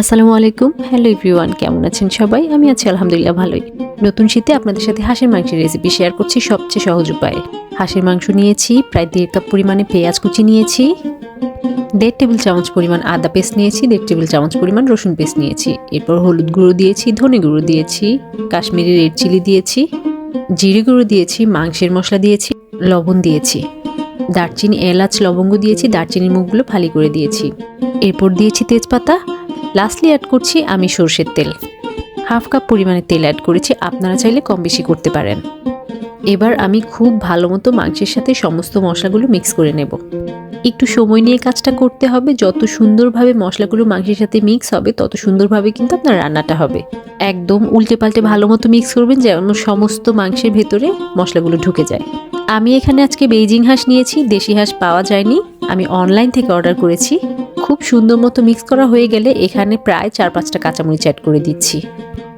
আসসালামু আলাইকুম। Hello everyone কেমন আছেন সবাই? আমি আছি আলহামদুলিল্লাহ ভালোই। নতুন শীতে আপনাদের সাথে হাঁসের মাংসের রেসিপি শেয়ার করছি সবচেয়ে সহজ উপায়ে। হাঁসের মাংস নিয়েছি, প্রায় দেড় কাপ পরিমাণে পেঁয়াজ কুচি নিয়েছি, দেড় টেবিল চামচ পরিমাণ আদা পেস্ট নিয়েছি, দেড় টেবিল চামচ পরিমাণ রসুন পেস্ট নিয়েছি। এরপর হলুদ গুঁড়ো দিয়েছি, ধনে গুঁড়ো দিয়েছি, কাশ্মীরি রেড চিলি দিয়েছি, জিরে গুঁড়ো দিয়েছি, মাংসের মশলা দিয়েছি, লবণ দিয়েছি। দারচিনি, এলাচ, লবঙ্গ দিয়েছি, দারচিনির মুখগুলো ফালি করে দিয়েছি। এরপর দিয়েছি তেজপাতা লাস্টলি অ্যাড করছি আমি সর্ষের তেল। হাফ কাপ পরিমাণে তেল অ্যাড করেছি, আপনারা চাইলে কম বেশি করতে পারেন। এবার আমি খুব ভালো মতো মাংসের সাথে সমস্ত মশলাগুলো মিক্স করে নেব। একটু সময় নিয়ে কাজটা করতে হবে, যত সুন্দরভাবে মশলাগুলো মাংসের সাথে মিক্স হবে, তত সুন্দরভাবে কিন্তু আপনার রান্নাটা হবে। একদম উল্টে পাল্টে ভালো মতো মিক্স করবেন, যেন সমস্ত মাংসের ভেতরে মশলাগুলো ঢুকে যায়। আমি এখানে আজকে বেইজিং হাঁস নিয়েছি, দেশি হাঁস পাওয়া যায়নি। আমি অনলাইন থেকে অর্ডার করেছি। খুব সুন্দর মতো মিক্স করা হয়ে গেলে এখানে প্রায় চার পাঁচটা কাঁচামরিচ অ্যাড করে দিচ্ছি।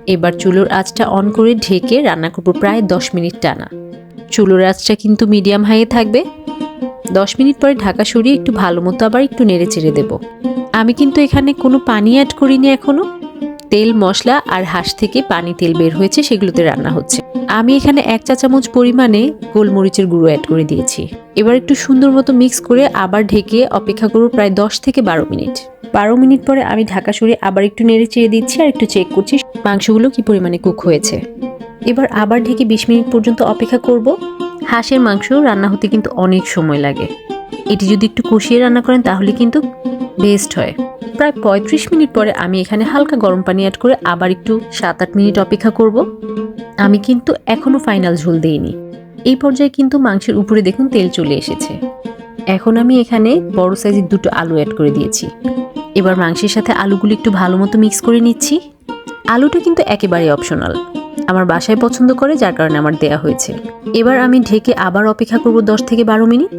এবার চুলোর আঁচটা অন করে ঢেকে রান্না করব প্রায় দশ মিনিট টানা। চুলোর আঁচটা কিন্তু মিডিয়াম হাইয়ে থাকবে। দশ মিনিট পরে ঢাকা সরিয়ে একটু ভালো মতো আবার একটু নেড়ে চেড়ে দেবো। আমি কিন্তু এখানে কোনো পানি অ্যাড করিনি এখনও তেল, মশলা আর হাঁস থেকে পানি তেল বের হয়েছে, সেগুলোতে রান্না হচ্ছে। আমি এখানে এক চা চামচ পরিমাণে গোলমরিচের গুঁড়ো অ্যাড করে দিয়েছি। এবার একটু সুন্দর মতো মিক্স করে আবার ঢেকে অপেক্ষা করব প্রায় দশ থেকে বারো মিনিট। বারো মিনিট পরে আমি ঢাকা সরিয়ে আবার একটু নেড়ে চেড়ে দিচ্ছি আর একটু চেক করছি মাংসগুলো কি পরিমাণে কুক হয়েছে। এবার আবার ঢেকে বিশ মিনিট পর্যন্ত অপেক্ষা করব। হাঁসের মাংস রান্না হতে কিন্তু অনেক সময় লাগে। এটি যদি একটু কষিয়ে রান্না করেন তাহলে কিন্তু বেস্ট হয়। প্রায় পঁয়ত্রিশ মিনিট পরে আমি এখানে হালকা গরম পানি অ্যাড করে আবার একটু সাত আট মিনিট অপেক্ষা করব। আমি কিন্তু এখনও ফাইনাল ঝোল দিইনি। এই পর্যায়ে কিন্তু মাংসের উপরে দেখুন তেল চলে এসেছে। এখন আমি এখানে বড় সাইজের দুটো আলু অ্যাড করে দিয়েছি। এবার মাংসের সাথে আলুগুলো একটু ভালো মতো মিক্স করে নিচ্ছি। আলুটা কিন্তু একেবারে অপশনাল আমার বাসায় পছন্দ করে, যার কারণে আমার দেয়া হয়েছে। এবার আমি ঢেকে আবার অপেক্ষা করব দশ থেকে বারো মিনিট।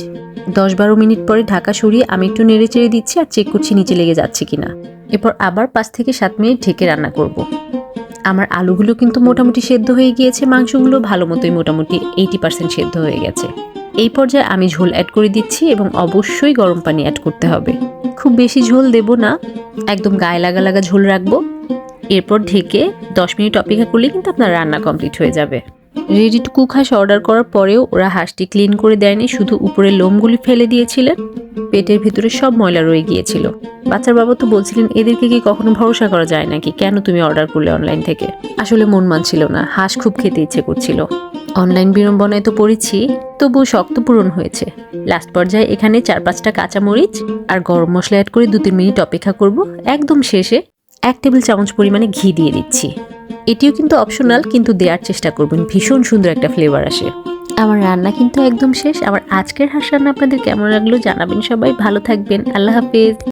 দশ বারো মিনিট পরে ঢাকা সরিয়ে আমি একটু নেড়ে চেড়ে দিচ্ছি আর চেক করছি নিচে লেগে যাচ্ছে কিনা। এরপর আবার পাঁচ থেকে সাত মিনিট ঢেকে রান্না করব। আমার আলুগুলো কিন্তু মোটামুটি সেদ্ধ হয়ে গিয়েছে, মাংসগুলো ভালো মতোই মোটামুটি এইটি পার্সেন্ট সেদ্ধ হয়ে গেছে। এই পর্যায়ে আমি ঝোল অ্যাড করে দিচ্ছি এবং অবশ্যই গরম পানি অ্যাড করতে হবে। খুব বেশি ঝোল দেব না, একদম গায়ে লাগা লাগা ঝোল রাখব। এরপর ঢেকে দশ মিনিট অপেক্ষা করলে কিন্তু আপনার রান্না কমপ্লিট হয়ে যাবে। রেডি টু কুক হাঁস অর্ডার করার পরেও ওরা হাঁসটি ক্লিন করে দেয়নি, শুধু উপরে লোমগুলি ফেলে দিয়েছিলেন। পেটের ভিতরে সব ময়লা রয়ে গিয়েছিল। বাচ্চার বাবা তো বলছিলেন, এদেরকে কি কখনো ভরসা করা যায় নাকি? কেন তুমি অর্ডার করলে অনলাইন থেকে? আসলে মন মানছিল না, হাঁস খুব খেতে ইচ্ছে করছিল। অনলাইন বিড়ম্বনায় তো পড়েছি, তবুও শক্ত পূরণ হয়েছে। লাস্ট পর্যায়ে এখানে চার পাঁচটা কাঁচামরিচ আর গরম মশলা অ্যাড করে দু তিন মিনিট অপেক্ষা করব। একদম শেষে এক টেবিল চামচ পরিমাণে ঘি দিয়ে দিচ্ছি। এটিও কিন্তু অপশনাল কিন্তু দেওয়ার চেষ্টা করবেন। ভীষণ সুন্দর একটা ফ্লেভার আসে। আমার রান্না কিন্তু একদম শেষ। আমার আজকের হাঁস রান্না আপনাদের কেমন লাগল জানাবেন সবাই। ভালো থাকবেন। আল্লাহ হাফেজ।